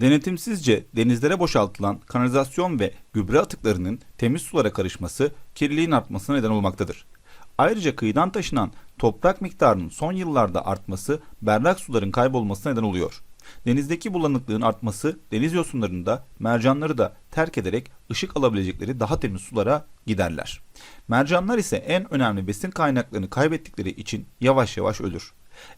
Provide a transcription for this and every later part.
Denetimsizce denizlere boşaltılan kanalizasyon ve gübre atıklarının temiz sulara karışması kirliliğin artmasına neden olmaktadır. Ayrıca kıyıdan taşınan toprak miktarının son yıllarda artması berrak suların kaybolmasına neden oluyor. Denizdeki bulanıklığın artması deniz yosunlarını da mercanları da terk ederek ışık alabilecekleri daha temiz sulara giderler. Mercanlar ise en önemli besin kaynaklarını kaybettikleri için yavaş yavaş ölür.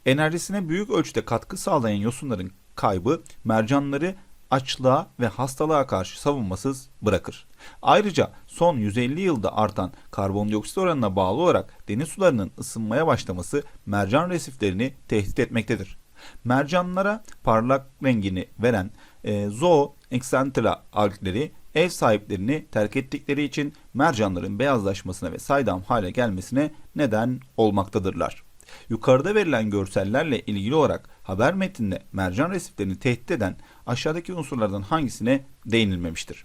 Enerjisine büyük ölçüde katkı sağlayan yosunların kaybı mercanları açlığa ve hastalığa karşı savunmasız bırakır. Ayrıca son 150 yılda artan karbondioksit oranına bağlı olarak deniz sularının ısınmaya başlaması mercan resiflerini tehdit etmektedir. Mercanlara parlak rengini veren e, zoo algleri ev sahiplerini terk ettikleri için mercanların beyazlaşmasına ve saydam hale gelmesine neden olmaktadırlar. Yukarıda verilen görsellerle ilgili olarak haber metninde mercan resiflerini tehdit eden aşağıdaki unsurlardan hangisine değinilmemiştir?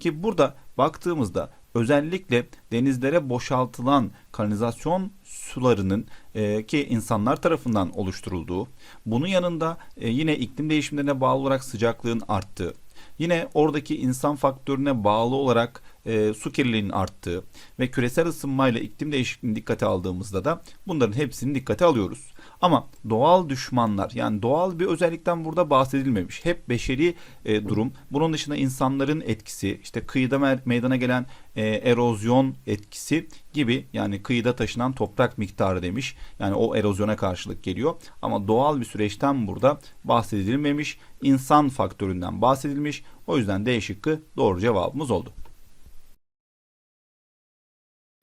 Ki burada baktığımızda özellikle denizlere boşaltılan kanalizasyon sularının e, ki insanlar tarafından oluşturulduğu, bunun yanında e, yine iklim değişimlerine bağlı olarak sıcaklığın arttığı, yine oradaki insan faktörüne bağlı olarak e, su kirliliğinin arttığı ve küresel ısınmayla iklim değişikliğini dikkate aldığımızda da bunların hepsini dikkate alıyoruz. Ama doğal düşmanlar yani doğal bir özellikten burada bahsedilmemiş. Hep beşeri e, durum. Bunun dışında insanların etkisi, işte kıyıda meydana gelen e, erozyon etkisi gibi yani kıyıda taşınan toprak miktarı demiş. Yani o erozyona karşılık geliyor. Ama doğal bir süreçten burada bahsedilmemiş. İnsan faktöründen bahsedilmiş. O yüzden D şıkkı doğru cevabımız oldu.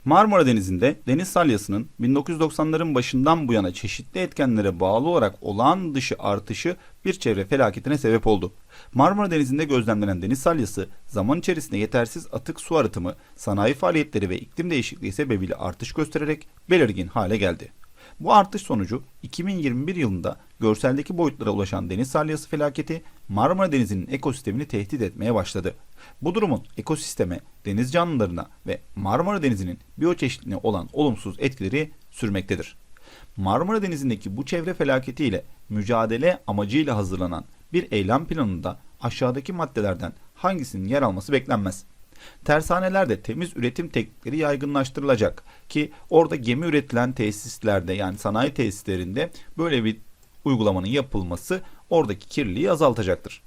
Marmara Denizi'nde deniz salyasının 1990'ların başından bu yana çeşitli etkenlere bağlı olarak olağan dışı artışı bir çevre felaketine sebep oldu. Marmara Denizi'nde gözlemlenen deniz salyası zaman içerisinde yetersiz atık su arıtımı, sanayi faaliyetleri ve iklim değişikliği sebebiyle artış göstererek belirgin hale geldi. Bu artış sonucu 2021 yılında görseldeki boyutlara ulaşan deniz salyası felaketi Marmara Denizi'nin ekosistemini tehdit etmeye başladı. Bu durumun ekosisteme, deniz canlılarına ve Marmara Denizi'nin biyoçeşitliliğine olan olumsuz etkileri sürmektedir. Marmara Denizi'ndeki bu çevre felaketiyle mücadele amacıyla hazırlanan bir eylem planında aşağıdaki maddelerden hangisinin yer alması beklenmez. Tersanelerde temiz üretim teknikleri yaygınlaştırılacak ki orada gemi üretilen tesislerde yani sanayi tesislerinde böyle bir uygulamanın yapılması oradaki kirliliği azaltacaktır.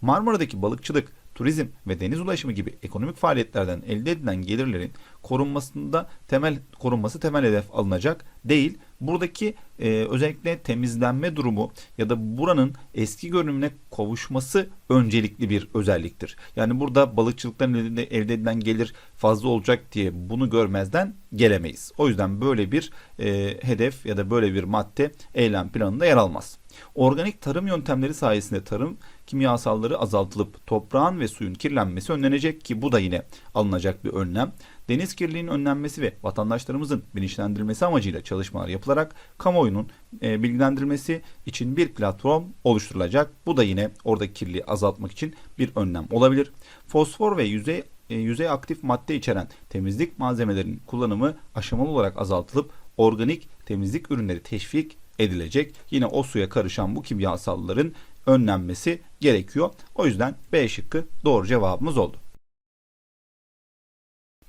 Marmara'daki balıkçılık, turizm ve deniz ulaşımı gibi ekonomik faaliyetlerden elde edilen gelirlerin korunmasında temel korunması temel hedef alınacak değil. Buradaki e, özellikle temizlenme durumu ya da buranın eski görünümüne kavuşması öncelikli bir özelliktir. Yani burada balıkçılıktan elde, elde edilen gelir fazla olacak diye bunu görmezden gelemeyiz. O yüzden böyle bir e, hedef ya da böyle bir madde eylem planında yer almaz. Organik tarım yöntemleri sayesinde tarım kimyasalları azaltılıp toprağın ve suyun kirlenmesi önlenecek ki bu da yine alınacak bir önlem. Deniz kirliliğinin önlenmesi ve vatandaşlarımızın bilinçlendirilmesi amacıyla çalışmalar yapılarak kamuoyunun e, bilgilendirilmesi için bir platform oluşturulacak. Bu da yine oradaki kirliliği azaltmak için bir önlem olabilir. Fosfor ve yüzey e, yüzey aktif madde içeren temizlik malzemelerinin kullanımı aşamalı olarak azaltılıp organik temizlik ürünleri teşvik edilecek. Yine o suya karışan bu kimyasalların önlenmesi gerekiyor. O yüzden B şıkkı doğru cevabımız oldu.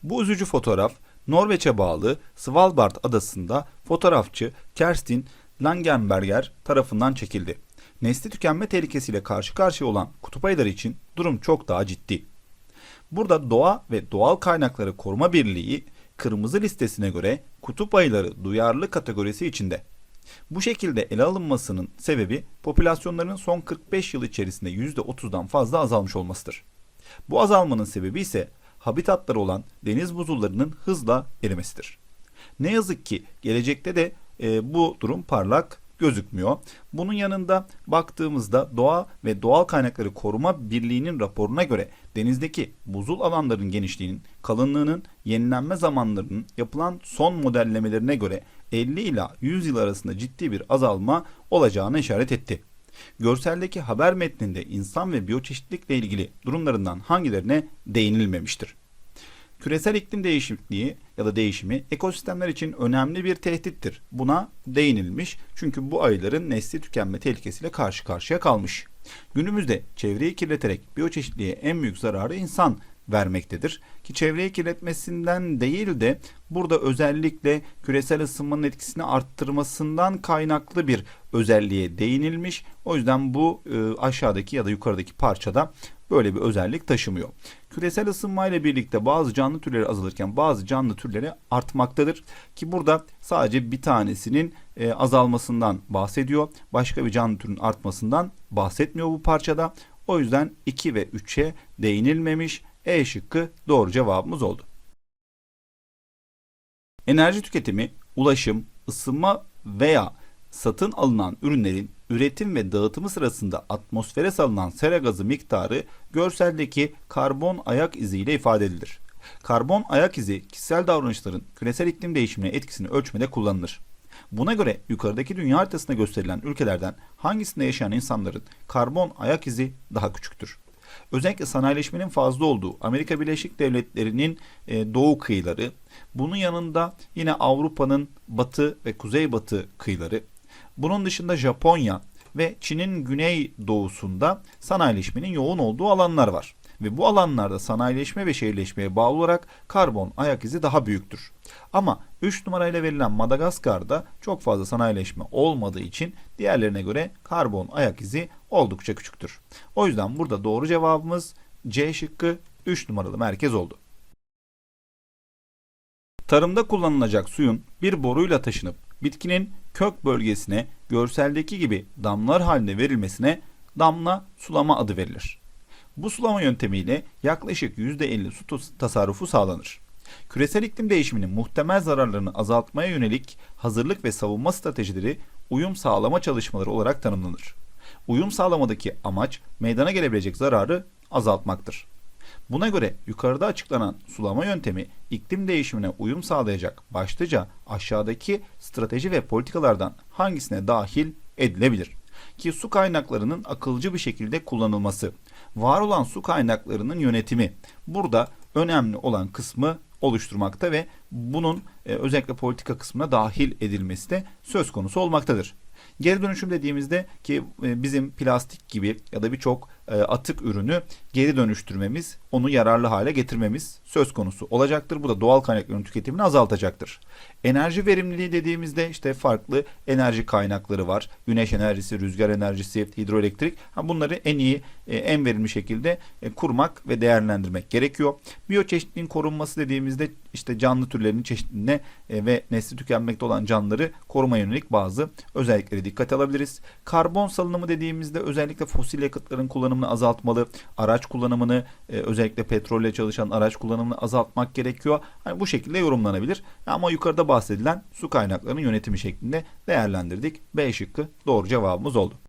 Bu üzücü fotoğraf Norveç'e bağlı Svalbard adasında fotoğrafçı Kerstin Langenberger tarafından çekildi. Nesli tükenme tehlikesiyle karşı karşıya olan kutup ayıları için durum çok daha ciddi. Burada Doğa ve Doğal Kaynakları Koruma Birliği kırmızı listesine göre kutup ayıları duyarlı kategorisi içinde. Bu şekilde ele alınmasının sebebi popülasyonların son 45 yıl içerisinde %30'dan fazla azalmış olmasıdır. Bu azalmanın sebebi ise habitatları olan deniz buzullarının hızla erimesidir. Ne yazık ki gelecekte de e, bu durum parlak gözükmüyor. Bunun yanında baktığımızda Doğa ve Doğal Kaynakları Koruma Birliği'nin raporuna göre denizdeki buzul alanların genişliğinin, kalınlığının, yenilenme zamanlarının yapılan son modellemelerine göre 50 ila 100 yıl arasında ciddi bir azalma olacağına işaret etti. Görseldeki haber metninde insan ve biyoçeşitlilikle ilgili durumlarından hangilerine değinilmemiştir? Küresel iklim değişikliği ya da değişimi ekosistemler için önemli bir tehdittir. Buna değinilmiş çünkü bu ayıların nesli tükenme tehlikesiyle karşı karşıya kalmış. Günümüzde çevreyi kirleterek biyoçeşitliğe en büyük zararı insan vermektedir. Ki çevreyi kirletmesinden değil de burada özellikle küresel ısınmanın etkisini arttırmasından kaynaklı bir özelliğe değinilmiş. O yüzden bu e, aşağıdaki ya da yukarıdaki parçada böyle bir özellik taşımıyor. Küresel ısınma ile birlikte bazı canlı türleri azalırken bazı canlı türleri artmaktadır. Ki burada sadece bir tanesinin e, azalmasından bahsediyor. Başka bir canlı türün artmasından bahsetmiyor bu parçada. O yüzden 2 ve 3'e değinilmemiş. E şıkkı doğru cevabımız oldu. Enerji tüketimi, ulaşım, ısınma veya satın alınan ürünlerin üretim ve dağıtımı sırasında atmosfere salınan sera gazı miktarı görseldeki karbon ayak izi ile ifade edilir. Karbon ayak izi kişisel davranışların küresel iklim değişimine etkisini ölçmede kullanılır. Buna göre yukarıdaki dünya haritasında gösterilen ülkelerden hangisinde yaşayan insanların karbon ayak izi daha küçüktür? Özellikle sanayileşmenin fazla olduğu Amerika Birleşik Devletleri'nin e, doğu kıyıları, bunun yanında yine Avrupa'nın batı ve kuzeybatı kıyıları, bunun dışında Japonya ve Çin'in güney doğusunda sanayileşmenin yoğun olduğu alanlar var. Ve bu alanlarda sanayileşme ve şehirleşmeye bağlı olarak karbon ayak izi daha büyüktür. Ama 3 numarayla verilen Madagaskar'da çok fazla sanayileşme olmadığı için diğerlerine göre karbon ayak izi oldukça küçüktür. O yüzden burada doğru cevabımız C şıkkı 3 numaralı merkez oldu. Tarımda kullanılacak suyun bir boruyla taşınıp bitkinin kök bölgesine görseldeki gibi damlar halinde verilmesine damla sulama adı verilir. Bu sulama yöntemiyle yaklaşık %50 su tasarrufu sağlanır. Küresel iklim değişiminin muhtemel zararlarını azaltmaya yönelik hazırlık ve savunma stratejileri uyum sağlama çalışmaları olarak tanımlanır. Uyum sağlamadaki amaç meydana gelebilecek zararı azaltmaktır. Buna göre yukarıda açıklanan sulama yöntemi iklim değişimine uyum sağlayacak başlıca aşağıdaki strateji ve politikalardan hangisine dahil edilebilir? Ki su kaynaklarının akılcı bir şekilde kullanılması, var olan su kaynaklarının yönetimi burada önemli olan kısmı oluşturmakta ve bunun e, özellikle politika kısmına dahil edilmesi de söz konusu olmaktadır. Geri dönüşüm dediğimizde ki e, bizim plastik gibi ya da birçok e, atık ürünü geri dönüştürmemiz, onu yararlı hale getirmemiz söz konusu olacaktır. Bu da doğal kaynakların tüketimini azaltacaktır. Enerji verimliliği dediğimizde işte farklı enerji kaynakları var. Güneş enerjisi, rüzgar enerjisi, hidroelektrik. Bunları en iyi, e, en verimli şekilde kurmak ve değerlendirmek gerekiyor. Biyoçeşitliliğin korunması dediğimizde işte canlı türlerinin çeşitliliğine ve nesli tükenmekte olan canlıları koruma yönelik bazı özellikleri dikkate alabiliriz. Karbon salınımı dediğimizde özellikle fosil yakıtların kullanımını azaltmalı, araç kullanımını özellikle petrolle çalışan araç kullanımını azaltmak gerekiyor. Hani bu şekilde yorumlanabilir. Ama yukarıda bahsedilen su kaynaklarının yönetimi şeklinde değerlendirdik. B şıkkı doğru cevabımız oldu.